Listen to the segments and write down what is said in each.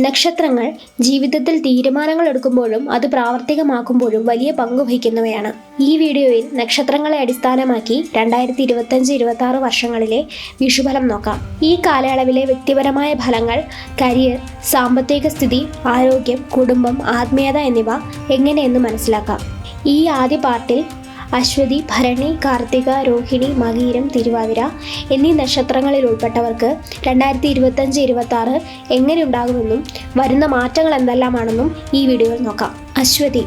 നക്ഷത്രങ്ങൾ ജീവിതത്തിൽ തീരുമാനങ്ങൾ എടുക്കുമ്പോഴും അത് പ്രാവർത്തികമാക്കുമ്പോഴും വലിയ പങ്ക് വഹിക്കുന്നവയാണ്. ഈ വീഡിയോയിൽ നക്ഷത്രങ്ങളെ അടിസ്ഥാനമാക്കി രണ്ടായിരത്തി ഇരുപത്തഞ്ച് ഇരുപത്തി ആറ് വർഷങ്ങളിലെ വിഷുഫലം നോക്കാം. ഈ കാലയളവിലെ വ്യക്തിപരമായ ഫലങ്ങൾ കരിയർ സാമ്പത്തിക സ്ഥിതി ആരോഗ്യം കുടുംബം ആത്മീയത എന്നിവ എങ്ങനെയെന്ന് മനസ്സിലാക്കാം. ഈ ആദ്യ പാർട്ടിൽ അശ്വതി ഭരണി കാർത്തിക രോഹിണി മകീരം തിരുവാതിര എന്നീ നക്ഷത്രങ്ങളിൽ ഉൾപ്പെട്ടവർക്ക് രണ്ടായിരത്തി ഇരുപത്തഞ്ച് ഇരുപത്തി ആറ് എങ്ങനെ ഉണ്ടാകുമെന്നും വരുന്ന മാറ്റങ്ങൾ എന്തെല്ലാമാണെന്നും ഈ വീഡിയോയിൽ നോക്കാം. അശ്വതി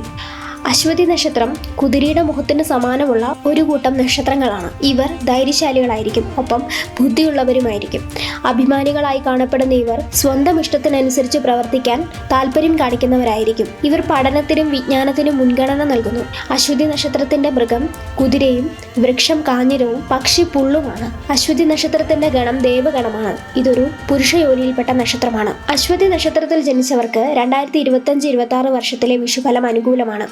അശ്വതി നക്ഷത്രം കുതിരയുടെ മുഖത്തിന് സമാനമുള്ള ഒരു കൂട്ടം നക്ഷത്രങ്ങളാണ്. ഇവർ ധൈര്യശാലികളായിരിക്കും. ഒപ്പം ബുദ്ധിയുള്ളവരുമായിരിക്കും. അഭിമാനികളായി കാണപ്പെടുന്ന ഇവർ സ്വന്തം ഇഷ്ടത്തിനനുസരിച്ച് പ്രവർത്തിക്കാൻ താല്പര്യം കാണിക്കുന്നവരായിരിക്കും. ഇവർ പഠനത്തിനും വിജ്ഞാനത്തിനും മുൻഗണന നൽകുന്നു. അശ്വതി നക്ഷത്രത്തിന്റെ മൃഗം കുതിരയും വൃക്ഷം കാഞ്ഞിരവും പക്ഷി പുള്ളുമാണ്. അശ്വതി നക്ഷത്രത്തിന്റെ ഗണം ദേവഗണമാണ്. ഇതൊരു പുരുഷ യോനിയിൽപ്പെട്ട നക്ഷത്രമാണ്. അശ്വതി നക്ഷത്രത്തിൽ ജനിച്ചവർക്ക് രണ്ടായിരത്തി ഇരുപത്തി അഞ്ച് ഇരുപത്തി ആറ് വർഷത്തിലെ വിഷുഫലം അനുകൂലമാണ്.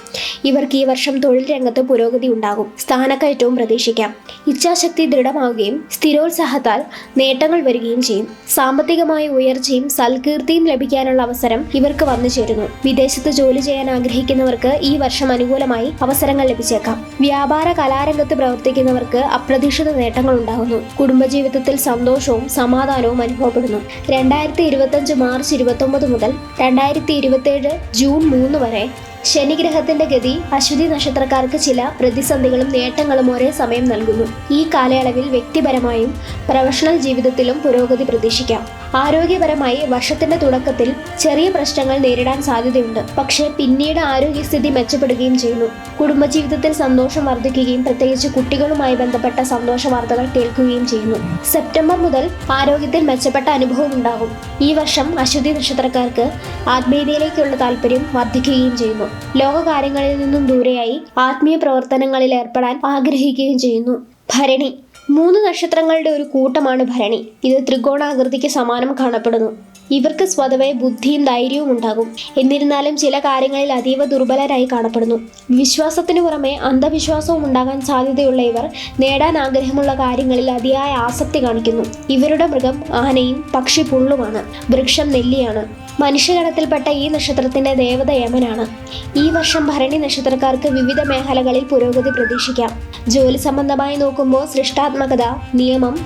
ഇവർക്ക് ഈ വർഷം തൊഴിൽ രംഗത്ത് പുരോഗതി ഉണ്ടാകും. സ്ഥാനക്കയറ്റവും പ്രതീക്ഷിക്കാം. ഇച്ഛാശക്തി ദൃഢമാവുകയും സ്ഥിരോത്സാഹത്താൽ നേട്ടങ്ങൾ വരികയും ചെയ്യും. സാമ്പത്തികമായ ഉയർച്ചയും സൽകീർത്തിയും ലഭിക്കാനുള്ള അവസരം ഇവർക്ക് വന്നു ചേരുന്നു. വിദേശത്ത് ജോലി ചെയ്യാൻ ആഗ്രഹിക്കുന്നവർക്ക് ഈ വർഷം അനുകൂലമായി അവസരങ്ങൾ ലഭിച്ചേക്കാം. വ്യാപാര കലാരംഗത്ത് പ്രവർത്തിക്കുന്നവർക്ക് അപ്രതീക്ഷിത നേട്ടങ്ങൾ ഉണ്ടാകുന്നു. കുടുംബജീവിതത്തിൽ സന്തോഷവും സമാധാനവും അനുഭവപ്പെടുന്നു. രണ്ടായിരത്തി ഇരുപത്തഞ്ച് മാർച്ച് ഇരുപത്തൊമ്പത് മുതൽ രണ്ടായിരത്തി ഇരുപത്തേഴ് ജൂൺ മൂന്ന് വരെ ശനിഗ്രഹത്തിന്റെ ഗതി അശ്വതി നക്ഷത്രക്കാർക്ക് ചില പ്രതിസന്ധികളും നേട്ടങ്ങളും ഒരേ സമയം നൽകുന്നു. ഈ കാലയളവിൽ വ്യക്തിപരമായും പ്രൊഫഷണൽ ജീവിതത്തിലും പുരോഗതി പ്രതീക്ഷിക്കാം. ആരോഗ്യപരമായി വർഷത്തിന്റെ തുടക്കത്തിൽ ചെറിയ പ്രശ്നങ്ങൾ നേരിടാൻ സാധ്യതയുണ്ട്. പക്ഷേ പിന്നീട് ആരോഗ്യസ്ഥിതി മെച്ചപ്പെടുകയും ചെയ്യുന്നു. കുടുംബജീവിതത്തിൽ സന്തോഷം വർദ്ധിക്കുകയും പ്രത്യേകിച്ച് കുട്ടികളുമായി ബന്ധപ്പെട്ട സന്തോഷ വാർത്തകൾ കേൾക്കുകയും ചെയ്യുന്നു. സെപ്റ്റംബർ മുതൽ ആരോഗ്യത്തിൽ മെച്ചപ്പെട്ട അനുഭവം ഉണ്ടാകും. ഈ വർഷം അശ്വതി നക്ഷത്രക്കാർക്ക് ആത്മീയതയിലേക്കുള്ള താല്പര്യം വർദ്ധിക്കുകയും ചെയ്യുന്നു. ലോകകാര്യങ്ങളിൽ നിന്നും ദൂരെയായി ആത്മീയ പ്രവർത്തനങ്ങളിൽ ഏർപ്പെടാൻ ആഗ്രഹിക്കുകയും ചെയ്യുന്നു. ഭരണി മൂന്ന് നക്ഷത്രങ്ങളുടെ ഒരു കൂട്ടമാണ് ഭരണി. ഇത് ത്രികോണാകൃതിക്ക് സമാനം കാണപ്പെടുന്നു. ഇവർക്ക് സ്വതവേ ബുദ്ധിയും ധൈര്യവും ഉണ്ടാകും. എന്നിരുന്നാലും ചില കാര്യങ്ങളിൽ അതീവ ദുർബലരായി കാണപ്പെടുന്നു. വിശ്വാസത്തിനു പുറമെ അന്ധവിശ്വാസവും ഉണ്ടാകാൻ സാധ്യതയുള്ള ഇവർ നേടാൻ ആഗ്രഹമുള്ള കാര്യങ്ങളിൽ അതിയായ ആസക്തി കാണിക്കുന്നു. ഇവരുടെ മൃഗം ആനയും പക്ഷി പുള്ളുമാണ് വൃക്ഷം നെല്ലിയാണ്. മനുഷ്യഗണത്തിൽപ്പെട്ട ഈ നക്ഷത്രത്തിന്റെ ദേവത യമനാണ്. ഈ വർഷം ഭരണി നക്ഷത്രക്കാർക്ക് വിവിധ മേഖലകളിൽ പുരോഗതി പ്രതീക്ഷിക്കാം. ജോലി സംബന്ധമായി നോക്കുമ്പോൾ സൃഷ്ടാത്മകത നിയമം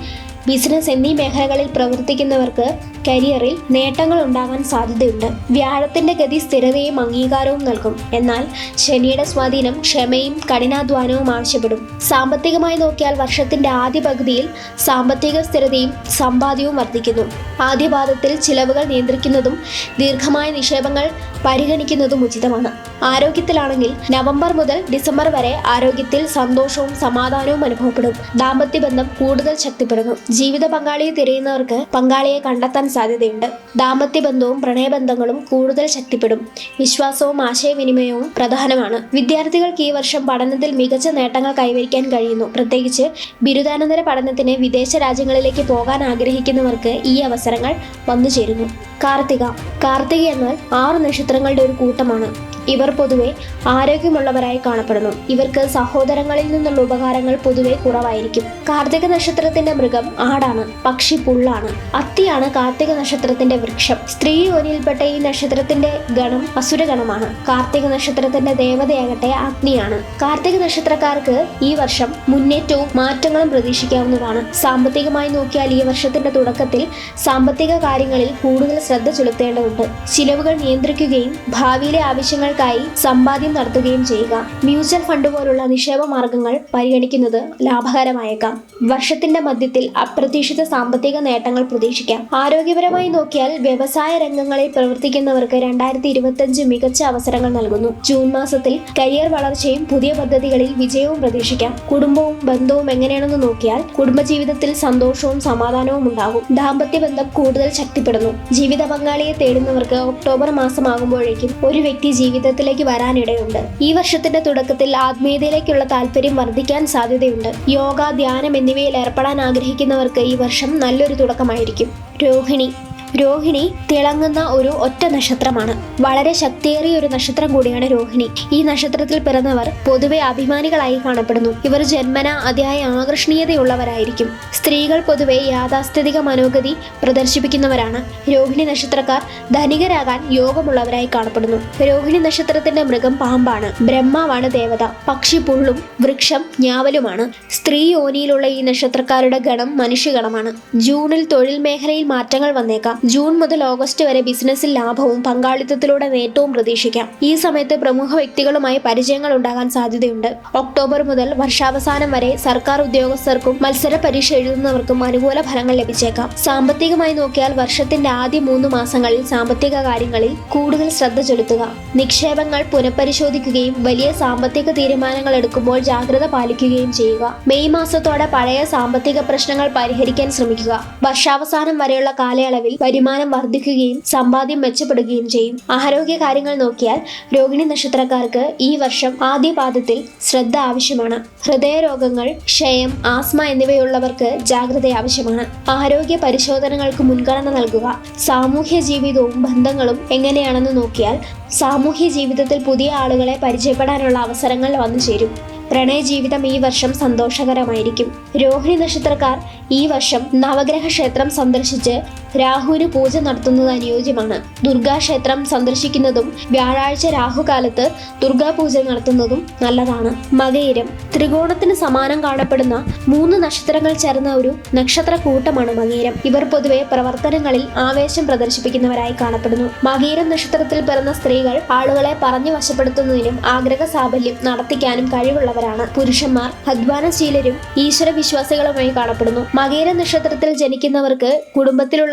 ബിസിനസ് എന്നീ മേഖലകളിൽ പ്രവർത്തിക്കുന്നവർക്ക് കരിയറിൽ നേട്ടങ്ങൾ ഉണ്ടാകാൻ സാധ്യതയുണ്ട്. വ്യാഴത്തിന്റെ ഗതി സ്ഥിരതയും അംഗീകാരവും നൽകും. എന്നാൽ ശനിയുടെ സ്വാധീനം ക്ഷമയും കഠിനാധ്വാനവും ആവശ്യപ്പെടും. സാമ്പത്തികമായി നോക്കിയാൽ വർഷത്തിന്റെ ആദ്യ പകുതിയിൽ സാമ്പത്തിക സ്ഥിരതയും സമ്പാദ്യവും വർദ്ധിക്കുന്നു. ആദ്യപാദത്തിൽ ചിലവുകൾ നിയന്ത്രിക്കുന്നതും ദീർഘമായ നിക്ഷേപങ്ങൾ പരിഗണിക്കുന്നതും ഉചിതമാണ്. ആരോഗ്യത്തിലാണെങ്കിൽ നവംബർ മുതൽ ഡിസംബർ വരെ ആരോഗ്യത്തിൽ സന്തോഷവും സമാധാനവും അനുഭവപ്പെടും. ദാമ്പത്യ ബന്ധം കൂടുതൽ ശക്തിപ്പെടുന്നു. ജീവിത പങ്കാളിയെ തിരയുന്നവർക്ക് പങ്കാളിയെ കണ്ടെത്താൻ സാധ്യതയുണ്ട്. ദാമ്പത്യ ബന്ധവും പ്രണയബന്ധങ്ങളും കൂടുതൽ ശക്തിപ്പെടും. വിശ്വാസവും ആശയവിനിമയവും പ്രധാനമാണ്. വിദ്യാർത്ഥികൾക്ക് ഈ വർഷം പഠനത്തിൽ മികച്ച നേട്ടങ്ങൾ കൈവരിക്കാൻ കഴിയുന്നു. പ്രത്യേകിച്ച് ബിരുദാനന്തര പഠനത്തിന് വിദേശ രാജ്യങ്ങളിലേക്ക് പോകാൻ ആഗ്രഹിക്കുന്നവർക്ക് ഈ അവസരങ്ങൾ വന്നു ചേരുന്നു. കാർത്തിക. കാർത്തിക എന്നാൽ ആറ് നക്ഷത്രങ്ങളുടെ ഒരു കൂട്ടമാണ്. ഇവർ പൊതുവെ ആരോഗ്യമുള്ളവരായി കാണപ്പെടുന്നു. ഇവർക്ക് സഹോദരങ്ങളിൽ നിന്നുള്ള ഉപകാരങ്ങൾ പൊതുവെ കുറവായിരിക്കും. കാർത്തിക നക്ഷത്രത്തിന്റെ മൃഗം ആടാണ് പക്ഷി പുള്ളാണ്. അത്തിയാണ് കാർത്തിക നക്ഷത്രത്തിന്റെ വൃക്ഷം. സ്ത്രീ യോനിയിൽപ്പെട്ട ഈ നക്ഷത്രത്തിന്റെ ഗണം അസുരഗണമാണ് കാർത്തിക നക്ഷത്രത്തിന്റെ ദേവതയാകട്ടെ അഗ്നിയാണ്. കാർത്തിക നക്ഷത്രക്കാർക്ക് ഈ വർഷം മുന്നേറ്റവും മാറ്റങ്ങളും പ്രതീക്ഷിക്കാവുന്നതാണ്. സാമ്പത്തികമായി നോക്കിയാൽ ഈ വർഷത്തിന്റെ തുടക്കത്തിൽ സാമ്പത്തിക കാര്യങ്ങളിൽ കൂടുതൽ ശ്രദ്ധ ചെലുത്തേണ്ടതുണ്ട്. ചിലവുകൾ നിയന്ത്രിക്കുകയും ഭാവിയിലെ ആവശ്യങ്ങൾക്കായി സമ്പാദ്യം നടത്തുകയും ചെയ്യുക. മ്യൂച്വൽ ഫണ്ട് പോലുള്ള നിക്ഷേപ മാർഗങ്ങൾ പരിഗണിക്കുന്നത് ലാഭകരമായേക്കാം. വർഷത്തിന്റെ മധ്യത്തിൽ അപ്രതീക്ഷിത സാമ്പത്തിക നേട്ടങ്ങൾ പ്രതീക്ഷിക്കാം. ആരോഗ്യപരമായി നോക്കിയാൽ വ്യവസായ രംഗങ്ങളിൽ പ്രവർത്തിക്കുന്നവർക്ക് രണ്ടായിരത്തി ഇരുപത്തഞ്ച് മികച്ച അവസരങ്ങൾ നൽകുന്നു. ജൂൺ മാസത്തിൽ കരിയർ വളർച്ചയും പുതിയ പദ്ധതികളിൽ വിജയവും പ്രതീക്ഷിക്കാം. കുടുംബവും ബന്ധവും എങ്ങനെയാണെന്ന് നോക്കിയാൽ കുടുംബജീവിതത്തിൽ സന്തോഷവും സമാധാനവും ഉണ്ടാകും. ദാമ്പത്യ ബന്ധം കൂടുതൽ ശക്തിപ്പെടുന്നു. ജീവിത പങ്കാളിയെ തേടുന്നവർക്ക് ഒക്ടോബർ മാസമാകുമ്പോഴേക്കും ഒരു വ്യക്തി ജീവിതത്തിലേക്ക് വരാനിടയുണ്ട്. ഈ വർഷത്തിന്റെ തുടക്കത്തിൽ ആത്മീയതയിലേക്കുള്ള താല്പര്യം വർദ്ധിക്കാൻ സാധ്യതയുണ്ട്. യോഗ ധ്യാനം എന്നിവയിൽ ഏർപ്പെടാൻ ആഗ്രഹിക്കുന്നവർക്ക് ഈ വർഷം നല്ലൊരു തുടക്കമായിരിക്കും. രോഹിണി രോഹിണി തിളങ്ങുന്ന ഒരു ഒറ്റ നക്ഷത്രമാണ്. വളരെ ശക്തിയേറിയ ഒരു നക്ഷത്രം കൂടിയാണ് രോഹിണി. ഈ നക്ഷത്രത്തിൽ പിറന്നവർ പൊതുവെ അഭിമാനികളായി കാണപ്പെടുന്നു. ഇവർ ജന്മന അതിയായ ആകർഷണീയതയുള്ളവരായിരിക്കും. സ്ത്രീകൾ പൊതുവെ യാഥാസ്ഥിതിക മനോഗതി പ്രദർശിപ്പിക്കുന്നവരാണ്. രോഹിണി നക്ഷത്രക്കാർ ധനികരാകാൻ യോഗമുള്ളവരായി കാണപ്പെടുന്നു. രോഹിണി നക്ഷത്രത്തിന്റെ മൃഗം പാമ്പാണ്. ബ്രഹ്മാവാണ് ദേവത. പക്ഷി പുള്ളും വൃക്ഷം ഞാവലുമാണ്. സ്ത്രീ യോനിയിലുള്ള ഈ നക്ഷത്രക്കാരുടെ ഗണം മനുഷ്യഗണമാണ് ജൂണിൽ തൊഴിൽ മേഖലയിൽ മാറ്റങ്ങൾ വന്നേക്കാം. ജൂൺ മുതൽ ഓഗസ്റ്റ് വരെ ബിസിനസ്സിൽ ലാഭവും പങ്കാളിത്തത്തിലൂടെ നേട്ടവും പ്രതീക്ഷിക്കാം. ഈ സമയത്ത് പ്രമുഖ വ്യക്തികളുമായി പരിചയങ്ങൾ ഉണ്ടാകാൻ സാധ്യതയുണ്ട്. ഒക്ടോബർ മുതൽ വർഷാവസാനം വരെ സർക്കാർ ഉദ്യോഗസ്ഥർക്കും മത്സര പരീക്ഷ എഴുതുന്നവർക്കും അനുകൂല ഫലങ്ങൾ ലഭിച്ചേക്കാം. സാമ്പത്തികമായി നോക്കിയാൽ വർഷത്തിന്റെ ആദ്യ മൂന്ന് മാസങ്ങളിൽ സാമ്പത്തിക കാര്യങ്ങളിൽ കൂടുതൽ ശ്രദ്ധ ചെലുത്തുക. നിക്ഷേപങ്ങൾ പുനഃപരിശോധിക്കുകയും വലിയ സാമ്പത്തിക തീരുമാനങ്ങൾ എടുക്കുമ്പോൾ ജാഗ്രത പാലിക്കുകയും ചെയ്യുക. മെയ് മാസത്തോടെ പഴയ സാമ്പത്തിക പ്രശ്നങ്ങൾ പരിഹരിക്കാൻ ശ്രമിക്കുക. വർഷാവസാനം വരെയുള്ള കാലയളവിൽ വരുമാനം വർദ്ധിക്കുകയും സമ്പാദ്യം മെച്ചപ്പെടുകയും ചെയ്യും. ആരോഗ്യ കാര്യങ്ങൾ നോക്കിയാൽ രോഹിണി നക്ഷത്രക്കാർക്ക് ഈ വർഷം ആദ്യ പാദത്തിൽ ശ്രദ്ധ ആവശ്യമാണ്. ഹൃദയരോഗങ്ങൾ ക്ഷയം ആസ്മ എന്നിവയുള്ളവർക്ക് ജാഗ്രത ആവശ്യമാണ്. ആരോഗ്യ പരിശോധനകൾക്ക് മുൻഗണന നൽകുക. സാമൂഹ്യ ജീവിതവും ബന്ധങ്ങളും എങ്ങനെയാണെന്ന് നോക്കിയാൽ സാമൂഹ്യ ജീവിതത്തിൽ പുതിയ ആളുകളെ പരിചയപ്പെടാനുള്ള അവസരങ്ങൾ വന്നു ചേരും. പ്രണയ ജീവിതം ഈ വർഷം സന്തോഷകരമായിരിക്കും. രോഹിണി നക്ഷത്രക്കാർ ഈ വർഷം നവഗ്രഹ ക്ഷേത്രം സന്ദർശിച്ച് രാഹുവിന് പൂജ നടത്തുന്നത് അനുയോജ്യമാണ്. ദുർഗാ ക്ഷേത്രം സന്ദർശിക്കുന്നതും വ്യാഴാഴ്ച രാഹുകാലത്ത് ദുർഗാ പൂജ നടത്തുന്നതും നല്ലതാണ്. മകയിരം. ത്രികോണത്തിന് സമാനം കാണപ്പെടുന്ന മൂന്ന് നക്ഷത്രങ്ങൾ ചേർന്ന ഒരു നക്ഷത്ര കൂട്ടമാണ് മകയിരം. ഇവർ പൊതുവെ പ്രവർത്തനങ്ങളിൽ ആവേശം പ്രദർശിപ്പിക്കുന്നവരായി കാണപ്പെടുന്നു. മകയിരം നക്ഷത്രത്തിൽ പിറന്ന സ്ത്രീകൾ ആളുകളെ പറഞ്ഞു വശപ്പെടുത്തുന്നതിനും ആഗ്രഹ സാഫല്യം നടത്തിക്കാനും കഴിവുള്ളവരാണ്. പുരുഷന്മാർ അധ്വാനശീലരും ഈശ്വര വിശ്വാസികളുമായി കാണപ്പെടുന്നു. മകയിര നക്ഷത്രത്തിൽ ജനിക്കുന്നവർക്ക്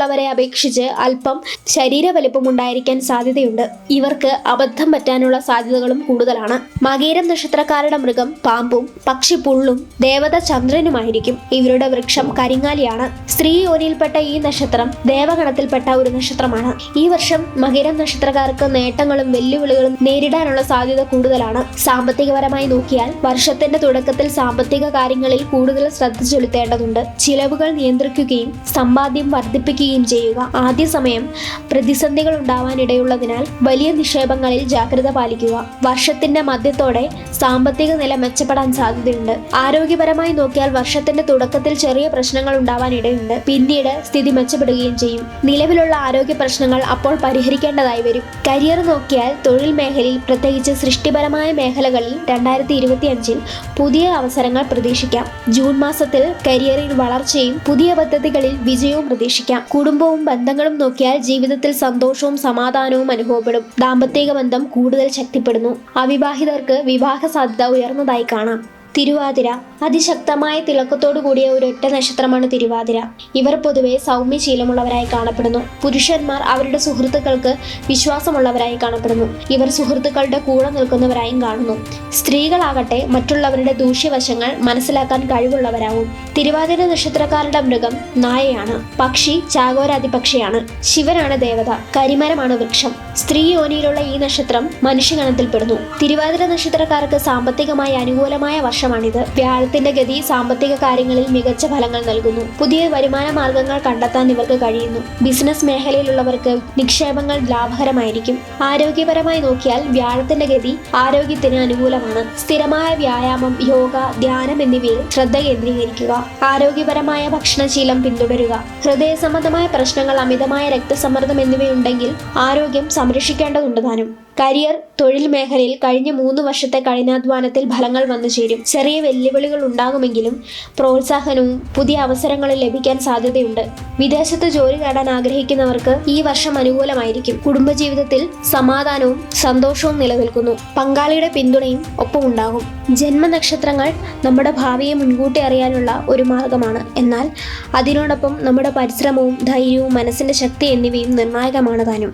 കുടുംബത്തിലുള്ളവരെ അപേക്ഷിച്ച് അല്പം ശരീര ഉണ്ടായിരിക്കാൻ സാധ്യതയുണ്ട്. ഇവർക്ക് അബദ്ധം പറ്റാനുള്ള സാധ്യതകളും കൂടുതലാണ്. മകേരം നക്ഷത്രക്കാരുടെ മൃഗം പാമ്പും പക്ഷി പുള്ളും ദേവത ചന്ദ്രനുമായിരിക്കും ഇവരുടെ വൃക്ഷം കരിങ്ങാലിയാണ്. സ്ത്രീ യോനിയിൽപ്പെട്ട ഈ നക്ഷത്രം ദേവഗണത്തിൽപ്പെട്ട ഒരു നക്ഷത്രമാണ്. ഈ വർഷം മകരം നക്ഷത്രക്കാർക്ക് നേട്ടങ്ങളും വെല്ലുവിളികളും നേരിടാനുള്ള സാധ്യത കൂടുതലാണ്. സാമ്പത്തികപരമായി നോക്കിയാൽ വർഷത്തിന്റെ തുടക്കത്തിൽ സാമ്പത്തിക കാര്യങ്ങളിൽ കൂടുതൽ ശ്രദ്ധ ചെലുത്തേണ്ടതുണ്ട്. ചിലവുകൾ നിയന്ത്രിക്കുകയും സമ്പാദ്യം വർദ്ധിപ്പിക്കുകയും ചെയ്യുക. ആദ്യ സമയം പ്രതിസന്ധികൾ ഉണ്ടാവാനിടയുള്ളതിനാൽ വലിയ നിക്ഷേപങ്ങളിൽ ജാഗ്രത പാലിക്കുക. വർഷത്തിന്റെ മധ്യത്തോടെ സാമ്പത്തിക നില മെച്ചപ്പെടാൻ സാധ്യതയുണ്ട്. ആരോഗ്യപരമായി നോക്കിയാൽ വർഷത്തിന്റെ തുടക്കത്തിൽ ചെറിയ പ്രശ്നങ്ങൾ ഉണ്ടാവാൻ ഇടയുണ്ട് പിന്നീട് സ്ഥിതി മെച്ചപ്പെടുകയും ചെയ്യും. നിലവിലുള്ള ആരോഗ്യ പ്രശ്നങ്ങൾ അപ്പോൾ പരിഹരിക്കേണ്ടതായി വരും. കരിയർ നോക്കിയാൽ തൊഴിൽ മേഖലയിൽ പ്രത്യേകിച്ച് സൃഷ്ടിപരമായ മേഖലകളിൽ രണ്ടായിരത്തി ഇരുപത്തി അഞ്ചിൽ പുതിയ അവസരങ്ങൾ പ്രതീക്ഷിക്കാം. ജൂൺ മാസത്തിൽ കരിയറിൽ വളർച്ചയും പുതിയ പദ്ധതികളിൽ വിജയവും പ്രതീക്ഷിക്കാം. കുടുംബവും ബന്ധങ്ങളും നോക്കിയാൽ ജീവിതത്തിൽ സന്തോഷവും സമാധാനവും അനുഭവപ്പെടും. ദാമ്പത്തിക ബന്ധം കൂടുതൽ ശക്തിപ്പെടുന്നു. അവിവാഹിതർക്ക് വിവാഹ സാധ്യത ഉയർന്നതായി കാണാം. തിരുവാതിര. അതിശക്തമായ തിളക്കത്തോടു കൂടിയ ഒറ്റ നക്ഷത്രമാണ് തിരുവാതിര. ഇവർ പൊതുവെ സൗമ്യശീലമുള്ളവരായി കാണപ്പെടുന്നു. പുരുഷന്മാർ അവരുടെ സുഹൃത്തുക്കൾക്ക് വിശ്വാസമുള്ളവരായി കാണപ്പെടുന്നു. ഇവർ സുഹൃത്തുക്കളുടെ കൂടെ നിൽക്കുന്നവരായും കാണുന്നു. സ്ത്രീകളാകട്ടെ മറ്റുള്ളവരുടെ ദൂഷ്യവശങ്ങൾ മനസ്സിലാക്കാൻ കഴിവുള്ളവരാവും. തിരുവാതിര നക്ഷത്രക്കാരുടെ മൃഗം നായയാണ്. പക്ഷി ചാകോരാതിപക്ഷിയാണ് ശിവനാണ് ദേവത. കരിമരമാണ് വൃക്ഷം. സ്ത്രീ യോനിയിലുള്ള ഈ നക്ഷത്രം മനുഷ്യഗണത്തിൽപ്പെടുന്നു. തിരുവാതിര നക്ഷത്രക്കാർക്ക് സാമ്പത്തികമായി അനുകൂലമായ വർഷമാണിത് വ്യാഴത്തിന്റെ ഗതി സാമ്പത്തിക കാര്യങ്ങളിൽ മികച്ച ഫലങ്ങൾ നൽകുന്നു. പുതിയ വരുമാന മാർഗങ്ങൾ കണ്ടെത്താൻ ഇവർക്ക് കഴിയുന്നു. ബിസിനസ് മേഖലയിലുള്ളവർക്ക് നിക്ഷേപങ്ങൾ ലാഭകരമായിരിക്കും. ആരോഗ്യപരമായി നോക്കിയാൽ വ്യാഴത്തിന്റെ ഗതി ആരോഗ്യത്തിന് അനുകൂലമാണ്. സ്ഥിരമായ വ്യായാമം യോഗ ധ്യാനം എന്നിവയിൽ ശ്രദ്ധ കേന്ദ്രീകരിക്കുക. ആരോഗ്യപരമായ ഭക്ഷണശീലം പിന്തുടരുക. ഹൃദയ സംബന്ധമായ പ്രശ്നങ്ങൾ അമിതമായ രക്തസമ്മർദ്ദം എന്നിവയുണ്ടെങ്കിൽ ആരോഗ്യം സംരക്ഷിക്കേണ്ടതുണ്ട് താനും. കരിയർ തൊഴിൽ മേഖലയിൽ കഴിഞ്ഞ മൂന്ന് വർഷത്തെ കഠിനാധ്വാനത്തിൽ ഫലങ്ങൾ വന്നു ചേരും. ചെറിയ വെല്ലുവിളികൾ ഉണ്ടാകുമെങ്കിലും പ്രോത്സാഹനവും പുതിയ അവസരങ്ങളും ലഭിക്കാൻ സാധ്യതയുണ്ട്. വിദേശത്ത് ജോലി നേടാൻ ആഗ്രഹിക്കുന്നവർക്ക് ഈ വർഷം അനുകൂലമായിരിക്കും. കുടുംബജീവിതത്തിൽ സമാധാനവും സന്തോഷവും നിലനിൽക്കുന്നു. പങ്കാളിയുടെ പിന്തുണയും ഒപ്പം ഉണ്ടാകും. ജന്മനക്ഷത്രങ്ങൾ നമ്മുടെ ഭാവിയെ മുൻകൂട്ടി അറിയാനുള്ള ഒരു മാർഗമാണ്. എന്നാൽ അതിനോടൊപ്പം നമ്മുടെ പരിശ്രമവും ധൈര്യവും മനസ്സിന്റെ ശക്തി എന്നിവയും നിർണായകമാണ് താനും.